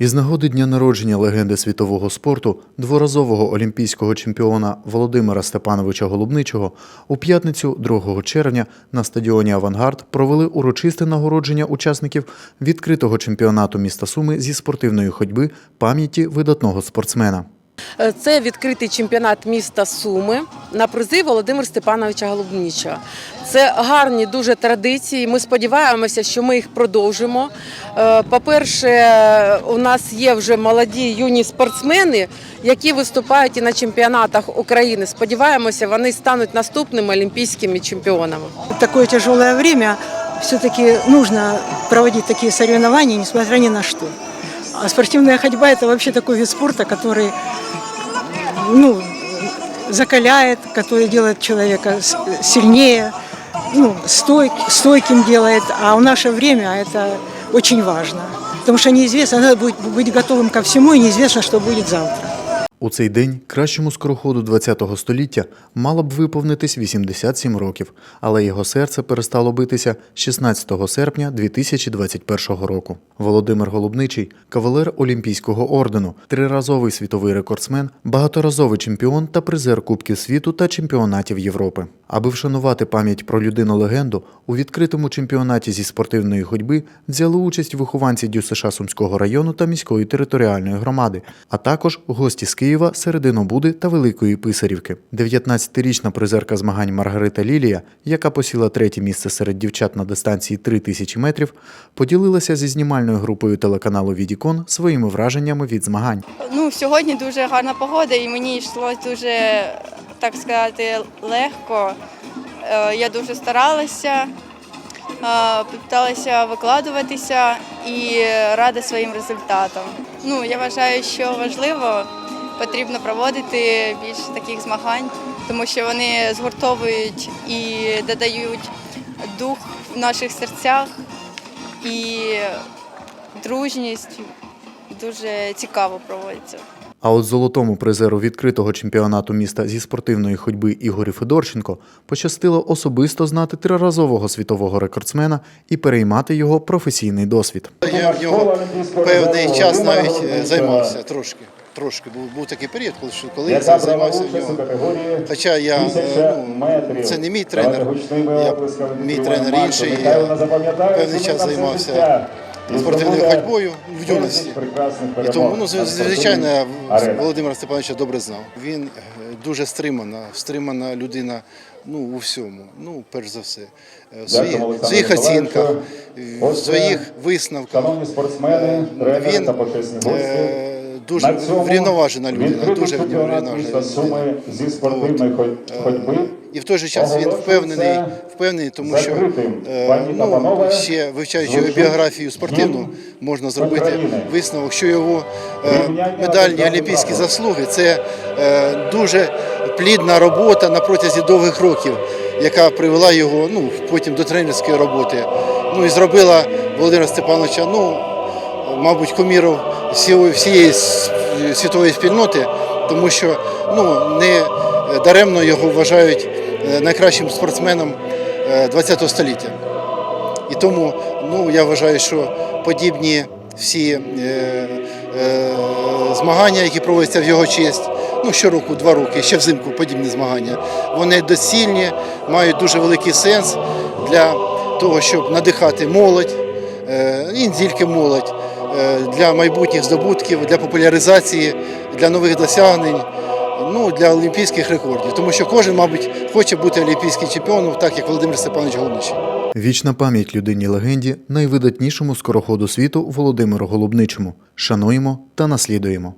Із нагоди дня народження легенди світового спорту, дворазового олімпійського чемпіона Володимира Степановича Голубничого, у п'ятницю 2 червня на стадіоні Авангард провели урочисте нагородження учасників відкритого чемпіонату міста Суми зі спортивної ходьби пам'яті видатного спортсмена. Е, Це відкритий чемпіонат міста Суми на призи Володимира Степановича Голубнічого. Це гарні дуже традиції. Ми сподіваємося, що ми їх продовжимо. Е, По-перше, у нас є вже молоді юні спортсмени, які виступають і на чемпіонатах України. Сподіваємося, вони стануть наступними олімпійськими чемпіонами. такое тяжелое время все-таки нужно проводить такие соревнования, несмотря ни на что. А спортивная ходьба – это вообще такой вид спорта, который ну, закаляет, который делает человека с- сильнее, ну, стойк, стойким делает. А в наше время это очень важно. Потому что неизвестно, надо будет быть готовым ко всему, и неизвестно, что будет завтра. У цей день кращому скороходу ХХ століття мало б виповнитись 87 років, але його серце перестало битися 16 серпня 2021 року. Володимир Голубничий кавалер Олімпійського ордену, триразовий світовий рекордсмен, багаторазовий чемпіон та призер Кубків світу та чемпіонатів Європи. Аби вшанувати пам'ять про людину легенду, у відкритому чемпіонаті зі спортивної ходьби взяли участь вихованці ДЮСШ Сумського району та міської територіальної громади, а також гості з Києва, Серединобуди та Великої Писарівки. 19-річна призерка змагань Маргарита Лілія, яка посіла третє місце серед дівчат на дистанції 3000 метрів, поділилася зі знімальною групою телеканалу Відікон своїми враженнями від змагань. Ну, сьогодні дуже гарна погода, і мені йшло дуже, так сказати, легко. Е, Я дуже старалася, е, викладуватися і рада своїм результатам. Ну, я вважаю, що важливо потрібно проводити більше таких змагань, тому що вони згуртовують і додають дух в наших серцях і дружність дуже цікаво проводиться. А от золотому призеру відкритого чемпіонату міста зі спортивної ходьби Ігорю Федорченко пощастило особисто знати триразового світового рекордсмена і переймати його професійний досвід. Я в нього певний час навіть е, займався трошки. Трошки був, був такий період, коли, що- коли я займався в нього. Хоча я е, ну, це не мій тренер, я, мій тренер інший. Я певний час займався спортивною ходьбою в юності. І тому, ну, звичайно, я Володимира Степановича добре знав. Він е, дуже стримана, стримана людина ну, у всьому. Ну, перш за все, Е, в своїх, в своїх оцінках, в своїх висновках. Шановні спортсмени, тренери Він та почесні гості. Е, дуже врівноважена людина, дуже врівноважена. Суми зі спортивної ходьби. І в той же час він впевнений, впевнений, тому що е, ну, ще вивчаючи його біографію спортивну, можна зробити висновок, що його е, медальні олімпійські заслуги це е, дуже плідна робота на протязі довгих років, яка привела його ну, потім до тренерської роботи. Ну і зробила Володимира Степановича, ну, мабуть, куміром всієї, всієї світової спільноти, тому що ну, не даремно його вважають е, найкращим спортсменом ХХ століття. І тому ну, я вважаю, що подібні всі е, е, змагання, які проводяться в його честь, ну щороку, два роки, ще взимку подібні змагання, вони доцільні, мають дуже великий сенс для того, щоб надихати молодь, е, і не тільки молодь, е, для майбутніх здобутків, для популяризації, для нових досягнень. Ну, для олімпійських рекордів, тому що кожен, мабуть, хоче бути олімпійським чемпіоном, так як Володимир Степанович Голубничий. Вічна пам'ять людині легенді, найвидатнішому скороходу світу Володимиру Голубничому. Шануємо та наслідуємо.